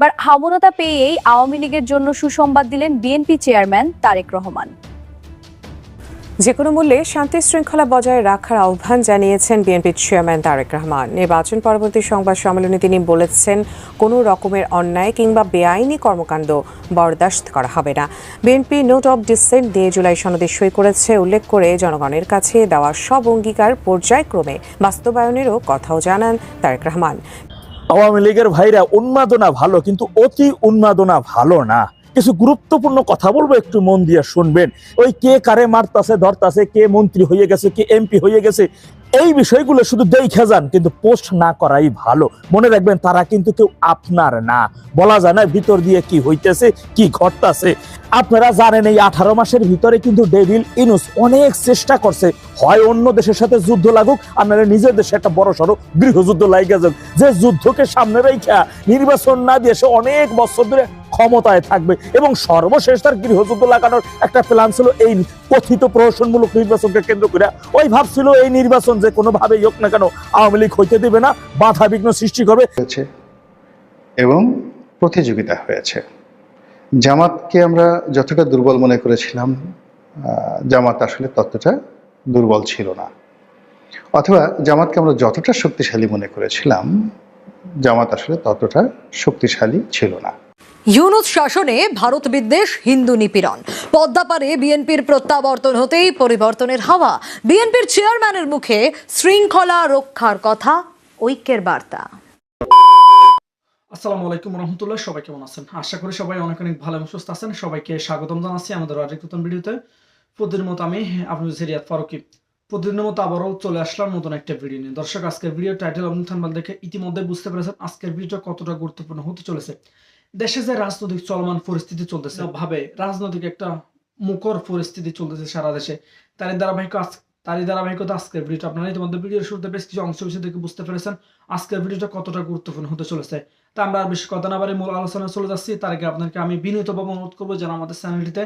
এবার হামনতা পেয়েই আওয়ামী লীগের জন্য সুসংবাদ দিলেন বিএনপি চেয়ারম্যান তারেক রহমান। যে কোনো মূল্যে শান্তি শৃঙ্খলা বজায় রাখার আহ্বান জানিয়েছেন বিএনপির চেয়ারম্যান তারেক রহমান। নির্বাচন পরবর্তী সংবাদ সম্মেলনে তিনি বলেছেন, কোনো রকমের অন্যায় কিংবা বেআইনি কর্মকাণ্ড বরদাস্ত করা হবে না। বিএনপি নোট অব ডিসেন্ট দিয়ে জুলাই সনদে সই করেছে উল্লেখ করে জনগণের কাছে দেওয়া সব অঙ্গীকার পর্যায়ক্রমে বাস্তবায়নেরও কথাও জানান তারেক রহমান। আওয়ামী লীগের ভাইরা উন্মাদনা ভালো কিন্তু অতি উন্মাদনা ভালো না। কিছু গুরুত্বপূর্ণ কথা বলব, একটু মন দিয়ে শুনবেন। ওই কে কারে মারতাছে, ধরতাছে, কে মন্ত্রী হয়ে গেছে, কে এমপি হয়ে গেছে, এই বিষয়গুলো শুধু দেখে যান, কিন্তু পোস্ট না করাই ভালো। মনে রাখবেন, তারা কিন্তু কেউ আপনার না। বলা যায় না ভিতর দিয়ে কি হইতেছে, কি ঘটতাছে। আপনারা জানেন, এই আঠারো মাসের ভিতরে কিন্তু ডেভিল ইনুস অনেক চেষ্টা করছে। হয় অন্য দেশের সাথে যুদ্ধ লাগুক, আর নাহলে নিজের দেশে একটা বড় সড়ো গৃহযুদ্ধ লাগিয়ে যাক। যে যুদ্ধকে সামনে রেখা, নির্বাচন না দিয়ে সে অনেক বছর ধরে ক্ষমতায় থাকবে এবং সর্বশেষ তার গৃহযুদ্ধ লাগানোর একটা প্ল্যান ছিল এই কথিত প্রহসনমূলক নির্বাচনকে কেন্দ্র করে। ওই ভাবছিল এই নির্বাচন যে কোনোভাবেই হোক না কেন আওয়ামী লীগ হইতে দেবে না, বাধা বিঘ্ন সৃষ্টি করবে। এবং প্রতিযোগিতা হয়েছে। জামাতকে আমরা যতটা দুর্বল মনে করেছিলাম জামাত আসলে ততটা দুর্বল ছিল না। অথবা জামাতকে আমরা যতটা শক্তিশালী মনে করেছিলাম, জামাত আসলে ততটা শক্তিশালী ছিল না। ইউনুস শাসনে ভারত বিদ্বেষ হিন্দু নিপীড়ন। পদ্মাপারে বিএনপির প্রত্যাবর্তন হতেই পরিবর্তনের হাওয়া। বিএনপির চেয়ারম্যানের মুখে শৃঙ্খলা রক্ষার কথা, ঐক্যের বার্তা। আসসালামু আলাইকুম রহমতুল্লাহ, সবাই কেমন আছেন? আশা করি সবাই অনেক অনেক ভালো এবং সুস্থ আছেন। সবাইকে স্বাগতম জানাচ্ছি আমাদের আরেক নতুন ভিডিওতে। প্রতিদিনের মতো আমি, আপনাদের সিরিয়াত ফারুকি। প্রতিদিনের মতো আবারও চলে আসলাম নতুন একটা ভিডিও নিয়ে। দর্শক, আজকের ভিডিও টাইটেল এবং দেখে ইতিমধ্যে বুঝতে পেরেছেন আজকের ভিডিওটা কতটা গুরুত্বপূর্ণ হতে চলেছে। দেশে যে রাজনৈতিক চলমান পরিস্থিতি চলতেছে। ভাবে, রাজনৈতিক একটা মুখর পরিস্থিতি চলতেছে সারা দেশে। তারই ধারাবাহিক তারই ধারাবাহিকতা আজকের ভিডিওটা আপনারা ইতিমধ্যে ভিডিওর শুরুতে বেশ কিছু অংশ বিষয় দেখে বুঝতে পেরেছেন আজকের ভিডিওটা কতটা গুরুত্বপূর্ণ হতে চলেছে। তা আমরা আর বেশি কথা না বাড়ি মূল আলোচনা চলে যাচ্ছি। তার আগে আপনাকে আমি বিনীতভাবে অনুরোধ করব যেন আমাদের চ্যানেলটিতে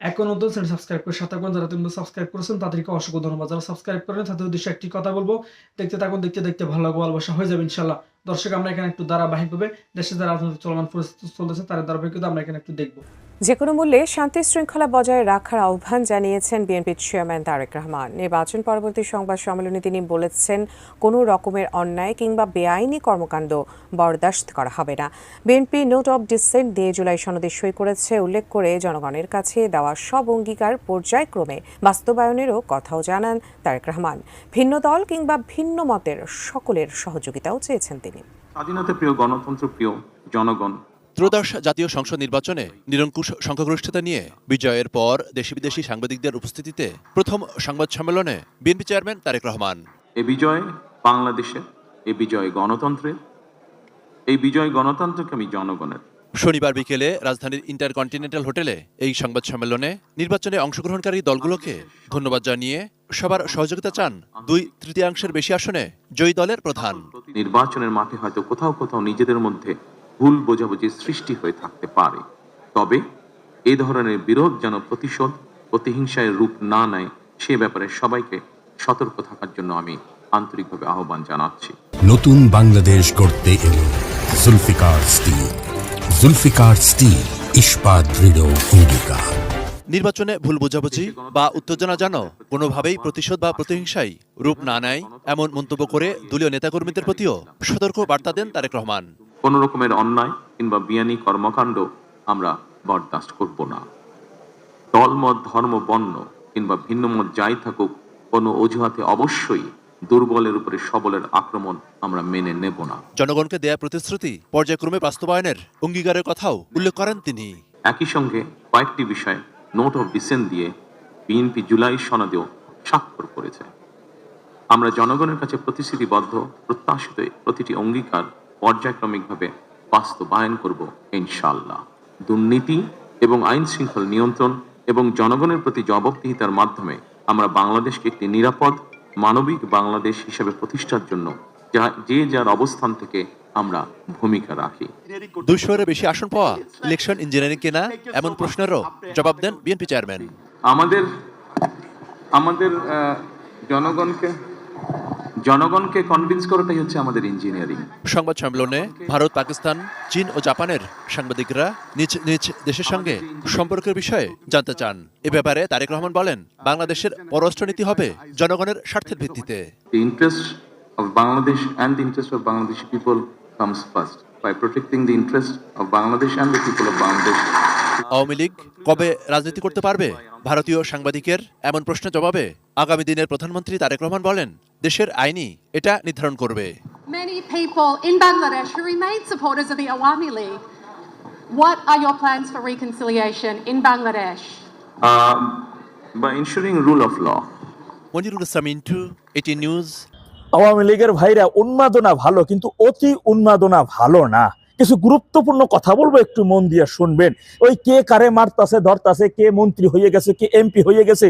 এখন নতুন চ্যানেল সাবস্ক্রাইব করে সাথে থাকুন। যারা তুমি সাবস্ক্রাইব করেছেন, তাদেরকে অসংখ্য ধন্যবাদ। যারা সাবস্ক্রাইব করেন তাদের উদ্দেশ্যে একটি কথা বলব। দেখতে থাকুন, দেখতে দেখতে ভালো লাগবে, ভালোবাসা হয়ে যাবে ইনশাল্লাহ দর্শক, আমরা এখানে একটু ধারাবাহিকভাবে দেশের যারা রাজনৈতিক চলমান পরিস্থিতি চলতেছে, তার ধারাবাহিকতা আমরা এখানে একটু দেখব। যে কোনো মূল্যে শান্তি শৃঙ্খলা বজায় রাখার আহ্বান জানিয়েছেন বিএনপির চেয়ারম্যান তারেক রহমান। নির্বাচন পরবর্তী সংবাদ সম্মেলনে তিনি বলেছেন, কোনো রকমের অন্যায় কিংবা বেআইনি কর্মকাণ্ড বরদাস্ত করা হবে না। বিএনপি নোট অব ডিসেন্ট দিয়ে জুলাই সনদে সই করেছে, উল্লেখ করে জনগণের কাছে দেওয়া সব অঙ্গীকার পর্যায়ক্রমে বাস্তবায়নেরও কথাও জানান তারেক রহমান। ভিন্ন দল কিংবা ভিন্ন মতের সকলের সহযোগিতাও চেয়েছেন তিনি। স্বাধীনতা প্রিয় গণতন্ত্র প্রিয় জনগণ ত্রয়োদশ জাতীয় সংসদ নির্বাচনে নিরঙ্কুশ সংখ্যাগরিষ্ঠতা নিয়ে বিজয়ের পর দেশি বিদেশি সাংবাদিকদের উপস্থিতিতে প্রথম সংবাদ সম্মেলনে বিএনপি চেয়ারম্যান তারেক রহমান। এ বিজয় বাংলাদেশে এ বিজয় গণতন্ত্রের এই বিজয় গণতন্ত্রকে আমি জনগণের। শনিবার বিকেলে রাজধানীর ইন্টারকন্টিনেন্টাল হোটেলে এই সংবাদ সম্মেলনে নির্বাচনে অংশগ্রহণকারী দলগুলোকে ধন্যবাদ জানিয়ে সবার সহযোগিতা চান দুই তৃতীয়াংশের বেশি আসনে জয়ী দলের প্রধান। নির্বাচনের মাঠে হয়তো কোথাও কোথাও নিজেদের মধ্যে ভুল বোঝাবুঝি সৃষ্টি হয়ে থাকতে পারে। তবে এই ধরনের বিরোধ যেন প্রতিশোধ প্রতিহিংসায় রূপ না নেয় সে ব্যাপারে সবাইকে সতর্ক থাকার জন্য আমি আন্তরিকভাবে আহ্বান জানাচ্ছি। নতুন বাংলাদেশ গড়তে এলো জুলফিকার স্টিল। জুলফিকার স্টিল ইস্পাত দৃঢ় অঙ্গীকার নির্বাচনে ভুল বোঝাবুঝি বা উত্তেজনা যেন কোনোভাবেই প্রতিশোধ বা প্রতিহিংসায় রূপ না নেয় এমন মন্তব্য করে দলীয় নেতাকর্মীদের প্রতিও সতর্ক বার্তা দেন তারেক রহমান। কোনো রকমের অন্যায় কিংবা বিয়ানি কর্মকাণ্ড আমরা বরদাস্ত করব না। দলমত ধর্ম বর্ণ কিংবা ভিন্ন মত যাই থাকুক কোনো অজুহাতে অবশ্যই দুর্বলের উপরে সবলের আক্রমণ আমরা মেনে নেব না। জনগণকে দেয়া প্রতিশ্রুতি পর্যায়ক্রমে বাস্তবায়নের অঙ্গীকারের কথাও উল্লেখ করেন তিনি। একই সঙ্গে কয়েকটি বিষয়ে নোট অফ ডিসেন্ট দিয়ে বিএনপি জুলাই সনদেও স্বাক্ষর করেছে। আমরা জনগণের কাছে প্রতিশ্রুতিবদ্ধ প্রত্যাশিত প্রতিটি অঙ্গীকার পর্যায়ক্রমিকভাবে বাস্তবায়ন করব ইনশাল্লাহ দুর্নীতি এবং আইন শৃঙ্খলা নিয়ন্ত্রণ এবং জনগণের প্রতি জবাবদিহিতার মাধ্যমে আমরা বাংলাদেশকে একটি নিরাপদ মানবিক বাংলাদেশ হিসেবে প্রতিষ্ঠার জন্য যা যে যার অবস্থান থেকে আমরা ভূমিকা রাখি। দুইশোর বেশি আসন পাওয়া ইলেকশন ইঞ্জিনিয়ারিং কেনা এমন প্রশ্নেরও জবাব দেন বিএনপি চেয়ারম্যান। আমাদের আমাদের জনগণকে জনগণকে কনভিন্স করাটাই হচ্ছে আমাদের ইঞ্জিনিয়ারিং সংবাদ সম্মেলনে ভারত পাকিস্তান চীন ও জাপানের সাংবাদিকরা নিজ নিজ দেশের সঙ্গে সম্পর্কের বিষয়ে জানতে চান। এ ব্যাপারে তারেক রহমান বলেন বাংলাদেশের পররাষ্ট্রনীতি হবে জনগণের স্বার্থের ভিত্তিতে। Interest of Bangladesh and the interest of Bangladeshi people comes first. By protecting the interest of Bangladesh and the people of Bangladesh, Awami League কবে রাজনীতি করতে পারবে? ভারতীয় সাংবাদিকের এমন প্রশ্নের জবাবে আগামী দিনের প্রধানমন্ত্রী তারেক রহমান বলেন দেশের আইনই এটা নির্ধারণ করবে Many people in Bangladesh who remain supporters of the Awami League. What are your plans for reconciliation in Bangladesh? um, by ensuring rule of law. Monirul Islam into এটি নিউজ আওয়ামী লীগের ভাইরা উন্মাদনা ভালো কিন্তু অতি উন্মাদনা ভালো না কিছু গুরুত্বপূর্ণ কথা বলব একটু মন দিয়ে শুনবেন ওই কে কারে মারতাছে ধরতাছে কে মন্ত্রী হয়ে গেছে কে এমপি হয়ে গেছে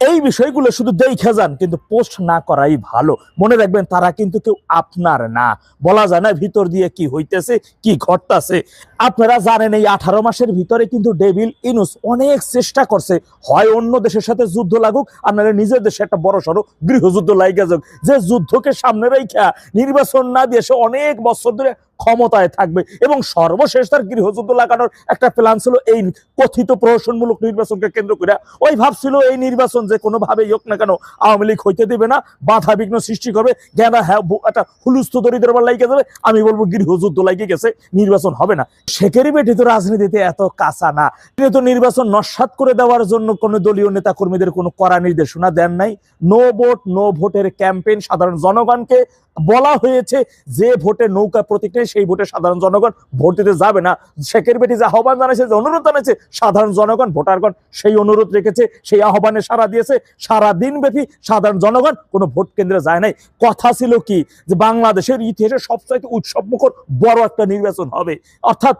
এই বিষয়গুলো শুধু দেখে যান, কিন্তু পোস্ট না করাই ভালো। মনে রাখবেন, তারা কিন্তু কেউ আপনার না। বলা যায় না ভিতর দিয়ে কি হইতেছে, কি ঘটতাছে। আপনারা জানেন এই আঠারো মাসের ভিতরে কিন্তু ডেভিল ইনুস অনেক চেষ্টা করছে। হয় অন্য দেশের সাথে যুদ্ধ লাগুক, আর নাহলে নিজের দেশে একটা বড় সড়ো গৃহযুদ্ধ লাইগা যাক। যে যুদ্ধকে সামনে রেখা নির্বাচন না দিয়ে সে অনেক বছর ধরে ক্ষমতায় থাকবে। এবং সর্বশেষ তার গৃহযুদ্ধ লাগানোর একটা প্ল্যান ছিল এই কথিত প্রহসনমূলক নির্বাচনকে কেন্দ্র করে। ওই ভাবছিল এই নির্বাচন যে কোনো ভাবে হোক না কেন আওয়ামী লীগ হইতে দেবে না, বাধা বিঘ্ন সৃষ্টি করবে, গেঁদা হ্যাঁ একটা হুলুস্থ দরিদ্র লাইগে যাবে। আমি বলব গৃহযুদ্ধ লাগিয়ে গেছে, নির্বাচন হবে না। শেখেরই বেটি তো রাজনীতিতে এত কাঁচা না। তিনি তো নির্বাচন নস্বাত করে দেওয়ার জন্য কোন দলীয় নেতা কর্মীদের কোনো কড়া নির্দেশনা দেন নাই। নো ভোট, নো ভোটের ক্যাম্পেইন সাধারণ জনগণকে বলা হয়েছে যে ভোটে নৌকা প্রতীক নেই, সেই ভোটে সাধারণ জনগণ ভোট দিতে যাবে না। শেখের বেটি যে আহ্বান জানিয়েছে যে অনুরোধ জানিয়েছে সাধারণ জনগণ, ভোটারগণ সেই অনুরোধ রেখেছে, সেই আহ্বানে সারা দিয়েছে। সারা দিন ব্যাপী সাধারণ জনগণ কোনো ভোট কেন্দ্রে যায় নাই। কথা ছিল কি? যে বাংলাদেশের ইতিহাসে সবচাইতে উৎসব মুখর বড় একটা নির্বাচন হবে। অর্থাৎ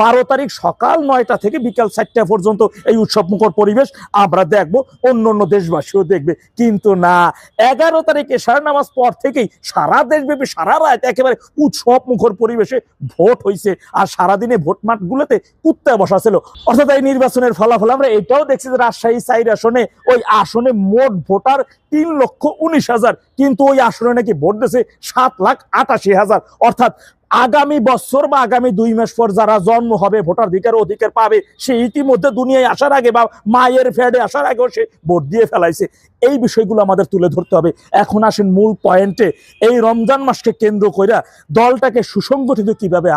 বারো তারিখ সকাল নয়টা থেকে বিকাল চারটা পর্যন্ত এই উৎসব মুখর পরিবেশ আমরা দেখব, অন্য অন্য দেশবাসীও দেখবে। কিন্তু না, এগারো তারিখ এশার নামাজ পর থেকেই সারা দেশব্যাপী, সারা রাত একেবারে উৎসব মুখর পরিবেশে ভোট হয়েছে আর সারাদিনে ভোট মাঠগুলোতে কুত্তায় বসা ছিল। অর্থাৎ এই নির্বাচনের ফলাফল আমরা এটাও দেখছি যে রাজশাহী সাইড আসনে, ওই আসনে মোট ভোটার তিন লক্ষ উনিশ হাজার। কিন্তু ওই আসনে নাকি ভোট দিয়েছে সাত লাখ আটাশি হাজার। অর্থাৎ আগামী বছর বা আগামী দুই মাস পর যারা জন্ম হবে ভোটাধিকার অধিকার পাবে, সে ইতিমধ্যে দুনিয়ায় আসার আগে বা মায়ের ফ্যাডে আসার আগেও সে ভোট দিয়ে ফেলাইছে। এই বিষয়গুলো আমাদের তুলে ধরতে হবে। এখন আসেন মূল পয়েন্টে এই রমজান মাসকে কেন্দ্র করে দলটাকে সুসংগঠিত কীভাবে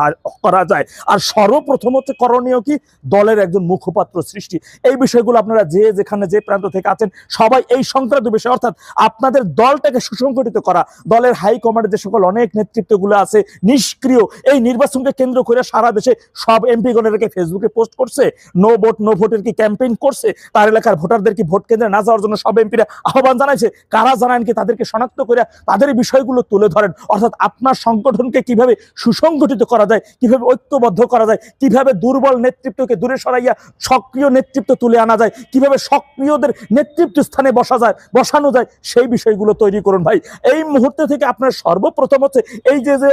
করা যায়? আর সর্বপ্রথম হচ্ছে করণীয় কি? দলের একজন মুখপাত্র সৃষ্টি। এই বিষয়গুলো আপনারা যে যেখানে যে প্রান্ত থেকে আছেন, সবাই এই সংক্রান্ত বিষয়, অর্থাৎ আপনাদের দলটাকে সুসংগঠিত করা। দলের হাই কমান্ডে যে সকল অনেক নেতৃত্বগুলো আছে, নিষ্ক্রিয় এই নির্বাচনকে কেন্দ্র করে সারা দেশে সব এমপি গণেরকে ফেসবুকে পোস্ট করছে। নো ভোট, নো ভোটের কি ক্যাম্পেইন করছে? তার এলাকার ভোটারদের কি ভোট কেন্দ্রে না যাওয়ার জন্য সব এমপিরা আহ্বান জানাইছে? কারা জানান কি তাদেরকে শনাক্ত করে তাদের বিষয়গুলো তুলে ধরেন? অর্থাৎ আপনার সংগঠনকে কীভাবে সুসংগঠিত করা যায়, কীভাবে ঐক্যবদ্ধ করা যায়, কীভাবে দুর্বল নেতৃত্বকে দূরে সরাইয়া সক্রিয় নেতৃত্ব তুলে আনা যায়, কীভাবে সক্রিয়দের নেতৃত্ব স্থানে বসা যায়, বসানো যায়, সেই বিষয়গুলো তৈরি করুন ভাই। এই মুহূর্তে থেকে আপনার সর্বপ্রথম হচ্ছে এই যে যে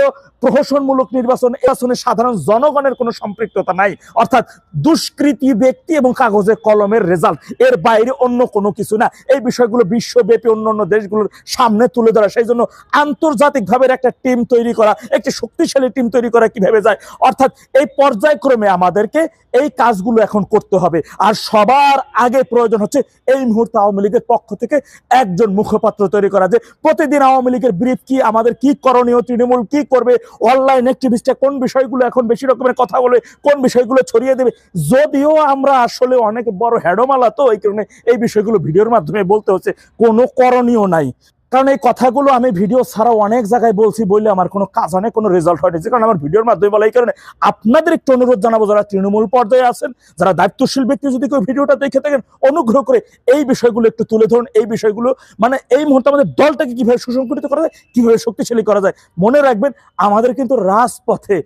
প্রহসনমূলক নির্বাচন নির্বাচনে সাধারণ জনগণের কোনো সম্পৃক্ততা নাই। অর্থাৎ দুষ্কৃতি ব্যক্তি এবং কাগজে কলমের রেজাল্ট। এর বাইরে অন্য কোনো কিছু না। এই বিষয়গুলো বিশ্বব্যাপী অন্য অন্য দেশগুলোর সামনে তুলে ধরা। সেই জন্য আন্তর্জাতিকভাবে একটা টিম তৈরি করা, একটি শক্তিশালী টিম তৈরি করা কীভাবে যায়? অর্থাৎ এই পর্যায়ক্রমে আমাদেরকে এই কাজগুলো এখন করতে হবে। আর সবার আগে প্রয়োজন হচ্ছে এই মুহূর্তে আওয়ামী লীগের পক্ষ থেকে একজন মুখপাত্র তৈরি করা। যে প্রতিদিন আওয়ামী লীগের ব্রিফ কি, আমাদের কি করণীয়, তৃণমূল কি করবে অনলাইন অ্যাক্টিভিস্টরা কোন বিষয়গুলো এখন বেশি রকমের কথা বলে কোন বিষয়গুলো ছড়িয়ে দেবে? যদিও আমরা আসলে অনেক বড় হ্যাডোমালা তো, এই কারণে এই বিষয়গুলো ভিডিওর মাধ্যমে বলতে হচ্ছে, কোনো করণীয় নাই। কারণ এই কথাগুলো আমি ভিডিও ছাড়াও অনেক জায়গায় বলছি, বললে আমার কোনো কাজ হয় না, কোনো রেজাল্ট হয়নি যে কারণে আমার ভিডিওর মাধ্যমে বলা এই কারণে আপনাদের একটু অনুরোধ জানাব, যারা তৃণমূল পর্যায়ে আছেন, যারা দায়িত্বশীল ব্যক্তি, যদি কেউ ভিডিওটা দেখে থাকেন, অনুগ্রহ করে এই বিষয়গুলো একটু তুলে ধরুন। এই বিষয়গুলো মানে এই মুহূর্তে আমাদের দলটাকে কীভাবে সুসংগঠিত করা যায়, কীভাবে শক্তিশালী করা যায়, মনে রাখবেন, আমাদের কিন্তু রাজপথে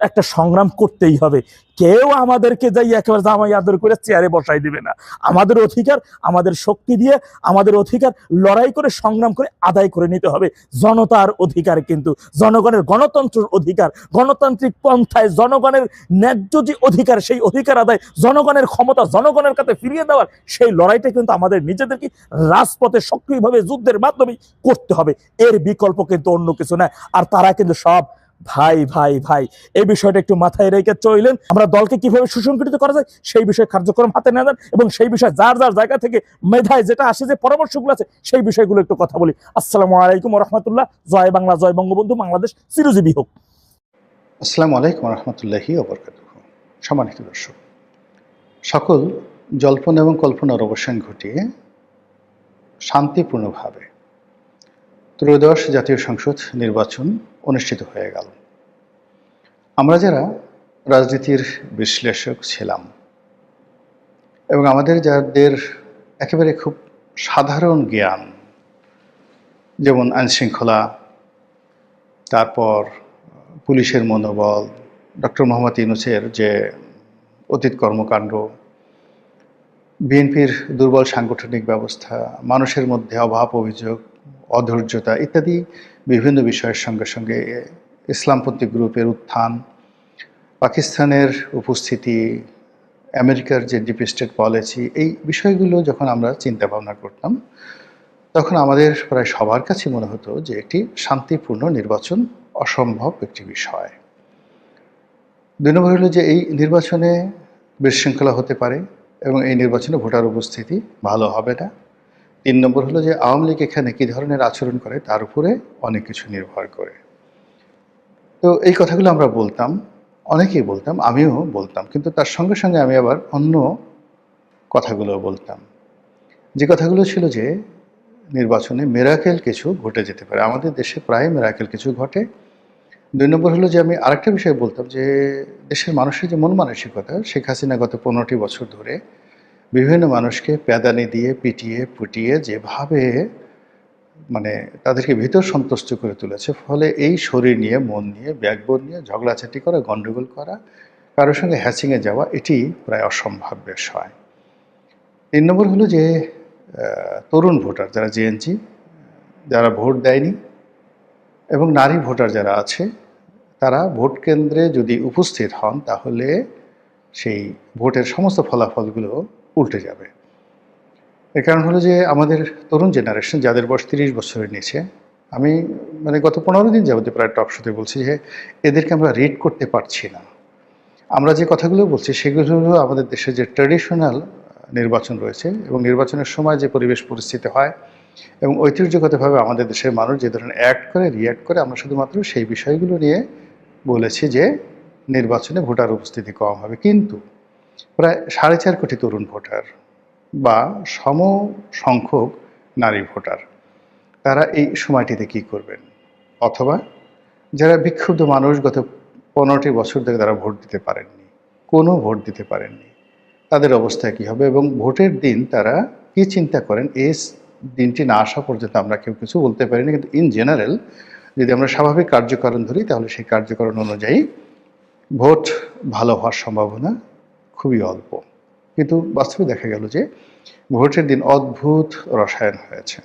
একটা সংগ্রাম করতেই হবে। কেউ আমাদেরকে যাই একেবারে জামাই আদর করে চেয়ারে বসাই দিবে না। আমাদের অধিকার, আমাদের শক্তি দিয়ে আমাদের অধিকার লড়াই করে, সংগ্রাম করে, আদায় করে নিতে হবে। জনতার অধিকার কিন্তু, জনগণের গণতন্ত্রের অধিকার, গণতান্ত্রিক পন্থায় জনগণের ন্যায্য যে অধিকার, সেই অধিকার আদায়, জনগণের ক্ষমতা, জনগণের কাছে ফিরিয়ে দেওয়ার, সেই লড়াইটা কিন্তু আমাদের নিজেদেরকে রাজপথে সক্রিয়ভাবে যুদ্ধের মাধ্যমে করতে হবে। এর বিকল্প কিন্তু অন্য কিছু না আর তারা কিন্তু সব ভাই ভাই ভাই, এই বিষয়টা একটু মাথায় রেখে চললেন। আমরা দলকে কীভাবে সুসংগঠিত করা যায় সেই বিষয়ে কার্যক্রম হাতে নেওয়া যান এবং সেই বিষয়ে যার যার জায়গা থেকে মেধায় যেটা আসে, যে পরামর্শগুলো আছে, সেই বিষয়গুলো একটু কথা বলি। আসসালামু আলাইকুম রহমতুল্লাহ। জয় বাংলা, জয় বঙ্গবন্ধু, বাংলাদেশ চিরজীবী হোক। আসসালামু আলাইকুম রহমতুল্লাহি সম্মানিত দর্শক, সকল জল্পনা এবং কল্পনার অবসান ঘটিয়ে শান্তিপূর্ণভাবে ত্রয়োদশ জাতীয় সংসদ নির্বাচন অনুষ্ঠিত হয়ে গেল। আমরা যারা রাজনীতির বিশ্লেষক ছিলাম এবং আমাদের যাদের একেবারে খুব সাধারণ জ্ঞান, যেমন আইনশৃঙ্খলা তারপর পুলিশের মনোবল, ডক্টর মোহাম্মদ ইউনুসের যে অতীত কর্মকাণ্ড, বিএনপির দুর্বল সাংগঠনিক ব্যবস্থা, মানুষের মধ্যে অভাব অভিযোগ অধৈর্যতা ইত্যাদি বিভিন্ন বিষয়ের সঙ্গে সঙ্গে ইসলামপন্থী গ্রুপের উত্থান, পাকিস্তানের উপস্থিতি, আমেরিকার যে ডিপ স্টেট পলিসি, এই বিষয়গুলো যখন আমরা চিন্তা ভাবনা করতাম, তখন আমাদের প্রায় সবার কাছে মনে হতো যে একটি শান্তিপূর্ণ নির্বাচন অসম্ভব একটি বিষয়। দুই নম্বর হলো যে এই নির্বাচনে বিশৃঙ্খলা হতে পারে এবং এই নির্বাচনে ভোটার উপস্থিতি ভালো হবে না। তিন নম্বর হলো যে আওয়ামী লীগ এখানে কী ধরনের আচরণ করে? তার উপরে অনেক কিছু নির্ভর করে। তো এই কথাগুলো আমরা বলতাম, অনেকেই বলতাম, আমিও বলতাম, কিন্তু তার সঙ্গে সঙ্গে আমি আবার অন্য কথাগুলো বলতাম। যে কথাগুলো ছিল যে, নির্বাচনে মেরাকেল কিছু ঘটে যেতে পারে। আমাদের দেশে প্রায় মেরাকেল কিছু ঘটে। দুই নম্বর হলো যে আমি আরেকটা বিষয় বলতাম যে, দেশের মানুষের যে মন মানসিকতা শেখ হাসিনা গত পনেরোটি বছর ধরে বিভিন্ন মানুষকে প্যাদানি দিয়ে পিটিয়ে পুটিয়ে যেভাবে মানে তাদেরকে ভিতর সন্তুষ্ট করে তুলেছে, ফলে এই শরীর নিয়ে, মন নিয়ে, ব্যাকবোন নিয়ে ঝগড়াঝাটি করা গণ্ডগোল করা, কারোর সঙ্গে হ্যাচিংয়ে যাওয়া, এটি প্রায় অসম্ভব বিষয়। তিন নম্বর হলো যে তরুণ ভোটার যারা জেএনজি যারা ভোট দেয়নি এবং নারী ভোটার যারা আছে, তারা ভোট কেন্দ্রে যদি উপস্থিত হন, তাহলে সেই ভোটের সমস্ত ফলাফলগুলো উল্টে যাবে। এর কারণ হলো যে আমাদের তরুণ জেনারেশন যাদের বয়স তিরিশ বছরের নিচে, আমি মানে গত পনেরো দিন যাবতীয় প্রায় টক শোতে বলছি যে এদেরকে আমরা রিড করতে পারছি না। আমরা যে কথাগুলো বলছি সেগুলো হলো আমাদের দেশে যে ট্র্যাডিশনাল নির্বাচন রয়েছে এবং নির্বাচনের সময় যে পরিবেশ পরিস্থিতি হয় এবং ঐতিহ্যগতভাবে আমাদের দেশের মানুষ যে ধরনের অ্যাক্ট করে রিয়্যাক্ট করে, আমরা শুধুমাত্র সেই বিষয়গুলো নিয়ে বলেছি যে নির্বাচনে ভোটার উপস্থিতি কম হবে। কিন্তু প্রায় সাড়ে চার কোটি তরুণ ভোটার বা সম সংখ্যক নারী ভোটার। তারা এই সময়টিতে কি করবেন? অথবা যারা বিক্ষুব্ধ মানুষ গত পনেরোটি বছর ধরে তারা ভোট দিতে পারেননি, কোনো ভোট দিতে পারেননি, তাদের অবস্থা কী হবে এবং ভোটের দিন তারা কি চিন্তা করেন? এই দিনটি না আসা পর্যন্ত আমরা কেউ কিছু বলতে পারিনি, কিন্তু ইন জেনারেল যদি আমরা স্বাভাবিক কার্যকরণ ধরি, তাহলে সেই কার্যকরণ অনুযায়ী ভোট ভালো হওয়ার সম্ভাবনা খুবই অল্প। কিন্তু বাস্তবে দেখা গেল যে ভোটের দিন অদ্ভুত রসায়ন হয়েছে।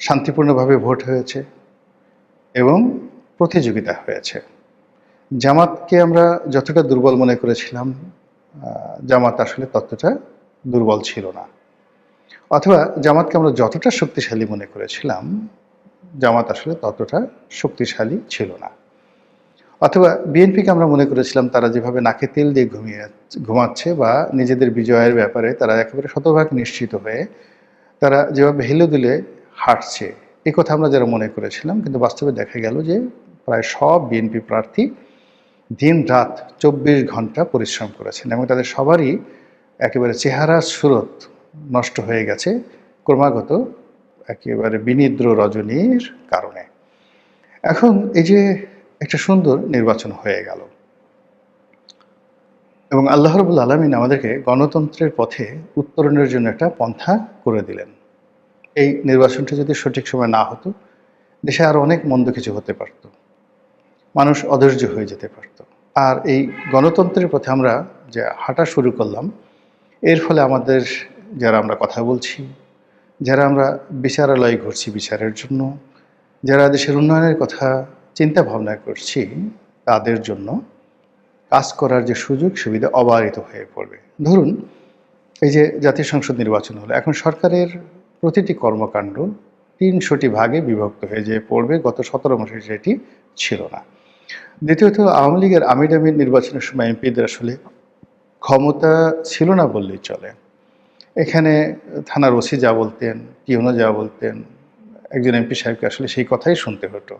শান্তিপূর্ণভাবে ভোট হয়েছে এবং প্রতিযোগিতা হয়েছে। জামাতকে আমরা যতটা দুর্বল মনে করেছিলাম জামাত আসলে ততটা দুর্বল ছিল না। অথবা জামাতকে আমরা যতটা শক্তিশালী মনে করেছিলাম, জামাত আসলে ততটা শক্তিশালী ছিল না। অথবা বিএনপিকে আমরা মনে করেছিলাম তারা যেভাবে নাকে তেল দিয়ে ঘুমিয়ে ঘুমাচ্ছে বা নিজেদের বিজয়ের ব্যাপারে তারা একেবারে শতভাগ নিশ্চিত হয়ে তারা যেভাবে হেলে দুলে হাঁটছে, এ কথা আমরা যারা মনে করেছিলাম, কিন্তু বাস্তবে দেখা গেল যে প্রায় সব বিএনপি প্রার্থী দিন রাত চব্বিশ ঘণ্টা পরিশ্রম করেছেন এবং তাদের সবারই একেবারে চেহারা সুরত নষ্ট হয়ে গেছে ক্রমাগত একেবারে বিনিদ্র রজনীর কারণে। এখন এই যে একটা সুন্দর নির্বাচন হয়ে গেল। এবং আল্লাহ রবুল আলমিন আমাদেরকে গণতন্ত্রের পথে উত্তরণের জন্য একটা পন্থা করে দিলেন। এই নির্বাচনটা যদি সঠিক সময় না হতো, দেশে আরও অনেক মন্দ কিছু হতে পারত। মানুষ অধৈর্য হয়ে যেতে পারত। আর এই গণতন্ত্রের পথে আমরা যে হাঁটা শুরু করলাম, এর ফলে আমাদের যারা আমরা কথা বলছি, যারা আমরা বিচারালয়ে ঘুরছি বিচারের জন্য, যারা দেশের উন্নয়নের কথা চিন্তা ভাবনা করছি তাদের জন্য কাজ করার যে সুযোগ সুবিধা অবারিত হয়ে পড়বে। ধরুন, এই যে জাতীয় সংসদ নির্বাচন হলো, এখন সরকারের প্রতিটি কর্মকাণ্ড তিনশোটি ভাগে বিভক্ত হয়ে যে পড়বে, গত সতেরো মাসে সেটি ছিল না। দ্বিতীয়ত, আওয়ামী লীগের আমির নির্বাচনের সময় এমপিদের আসলে ক্ষমতা ছিল না বললেই চলে। এখানে থানার ওসি যা বলতেন টিউনো যা বলতেন, একজন এমপি সাহেবকে আসলে সেই কথাই শুনতে হতো।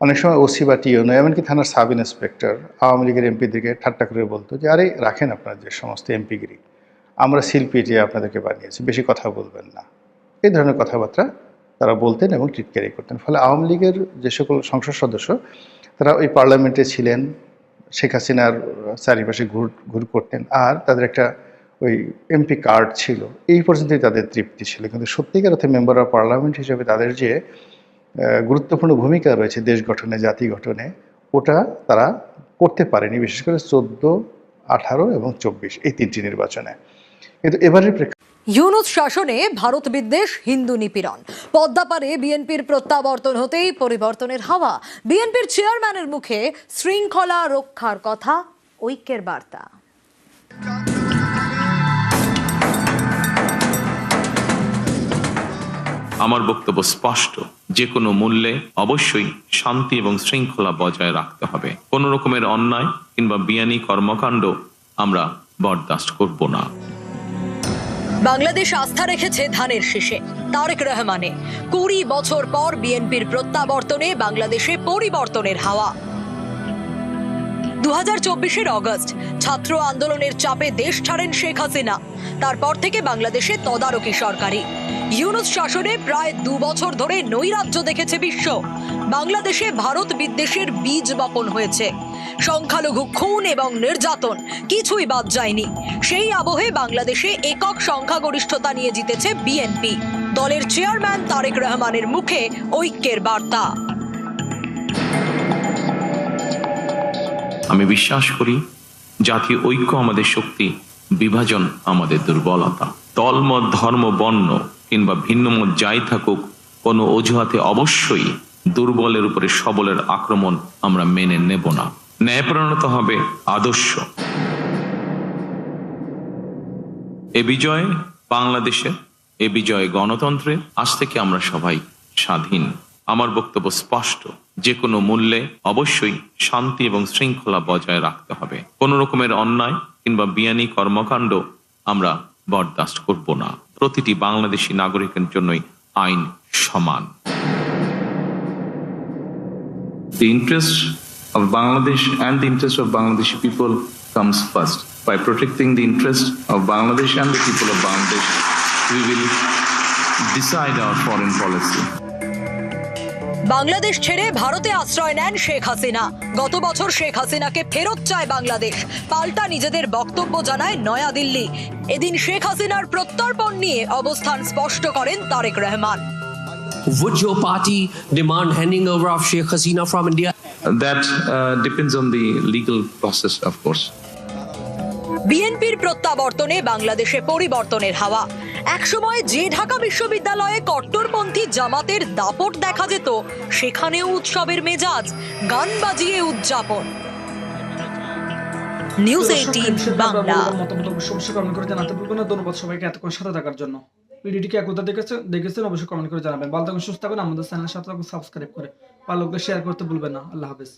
অনেক সময় ওসি বা টিউনো এমনকি থানার সাব ইন্সপেক্টর, আওয়ামী লীগের এমপিদেরকে ঠাট্টা করে বলতো যে, আরে, রাখেন আপনার যে সমস্ত এমপিগিরি আমরা শিল্পী পিটিয়ে আপনাদেরকে বানিয়েছি, বেশি কথা বলবেন না। এই ধরনের কথাবার্তা তারা বলতেন এবং টিটকারি করতেন। ফলে আওয়ামী লীগের যে সকল সংসদ সদস্য, তারা ওই পার্লামেন্টে ছিলেন, শেখ হাসিনার চারিপাশে ঘুর ঘুর করতেন, আর তাদের একটা ওই এমপি কার্ড ছিল। এই পর্যন্তই তাদের তৃপ্তি ছিল। কিন্তু সত্যিকার অর্থে মেম্বার অফ পার্লামেন্ট হিসেবে তাদের যে গুরুত্বপূর্ণ ভূমিকা রয়েছে দেশ গঠনে, জাতি গঠনে। ওটা তারা করতে পারেনি, বিশেষ করে চোদ্দ, আঠারো এবং চব্বিশ এই তিনটি নির্বাচনে। কিন্তু এবারের প্রেক্ষাপটে ইউনুস শাসনে ভারত বিদ্বেষ হিন্দু নিপীড়ন। পদ্মাপারে বিএনপির প্রত্যাবর্তন হতেই পরিবর্তনের হাওয়া। বিএনপির চেয়ারম্যানের মুখে শৃঙ্খলা রক্ষার কথা ঐক্যের বার্তা। আমার বক্তব্য স্পষ্ট। যে কোনো মূল্যে অবশ্যই শান্তি এবং শৃঙ্খলা বজায় রাখতে হবে। কোন রকমের অন্যায় কিংবা বিয়ানি কর্মকাণ্ড আমরা বরদাস্ত করব না। বাংলাদেশ আস্থা রেখেছে ধানের শীষে, তারেক রহমানে। কুড়ি বছর পর বিএনপির প্রত্যাবর্তনে বাংলাদেশে পরিবর্তনের হাওয়া। দু হাজার অগস্ট, ছাত্র আন্দোলনের চাপে দেশ ছাড়েন শেখ হাসিনা। তারপর থেকে বাংলাদেশে তদারকি সরকারি। ইউনুস শাসনে প্রায় দু বছর ধরে নৈরাজ্য দেখেছে বিশ্ব। বাংলাদেশে ভারত বিদ্বেষের বীজ বপন হয়েছে। সংখ্যালঘু খুন এবং নির্যাতন কিছুই বাদ যায়নি। সেই আবহে বাংলাদেশে একক সংখ্যাগরিষ্ঠতা নিয়ে জিতেছে বিএনপি। দলের চেয়ারম্যান তারেক রহমানের মুখে ঐক্যের বার্তা। আমি বিশ্বাস করি, জাতীয় ঐক্য আমাদের শক্তি। বিভাজন আমাদের দুর্বলতা। দলমত ধর্ম, বর্ণ কিংবা ভিন্নমত যাই থাকুক, কোনো অজুহাতে অবশ্যই দুর্বলের উপরে সবলের আক্রমণ আমরা মেনে নেব না। ন্যায় ন্যায়প্রণত হবে আদর্শ। এ বিজয় বাংলাদেশের, এ বিজয় গণতন্ত্রে আজ থেকে আমরা সবাই স্বাধীন। আমার বক্তব্য স্পষ্ট, যে কোনো মূল্যে অবশ্যই শান্তি এবং শৃঙ্খলা বজায় রাখতে হবে। কোন রকমের অন্যায় কিংবা বিয়ানি কর্মকাণ্ড আমরা বরদাস্ত করব না। প্রতিটি বাংলাদেশি নাগরিকের জন্যই আইন সমান। The interest Bangladesh and interest of Bangladeshi people comes first by protecting the Bangladesh and people Bangladesh we will policy Bangladesh ছেড়ে ভারতে আশ্রয় নেন শেখ হাসিনা গত বছর শেখ হাসিনাকে ফেরত চায় বাংলাদেশ পাল্টা নিজেদের বক্তব্য জানায় নয়াদিল্লি এদিন শেখ হাসিনার প্রত্যর্পণ নিয়ে অবস্থান স্পষ্ট করেন Tarique Rahman Would your party demand handing over of Sheikh Hasina from India? That uh, depends on the legal process, of course. বিএনপির প্রত্যাবর্তনে বাংলাদেশে পরিবর্তনের হাওয়া। একসময় যে ঢাকা বিশ্ববিদ্যালয়ে কট্টরপন্থী জামাতের দাপট দেখা যেত সেখানেও উৎসবের মেজাজ গান বাজিয়ে উদযাপন। News eighteen Bangla. মতামত অবশ্যই অবশ্যই কমেন্ট করে জানাতে ভুলবেন না। ধন্যবাদ সবাইকে এতক্ষণ সাথে থাকার জন্য। ভিডিওটিকে একতা দেখেছেন দেখেছেন অবশ্যই কমেন্ট করে জানাবেন। ভালো থাকুন সুস্থ থাকুন আমাদের চ্যানেলের সাথে সাবস্ক্রাইব করে ভালো শেয়ার করতে ভুলবেন না। আল্লাহ হাফেজ।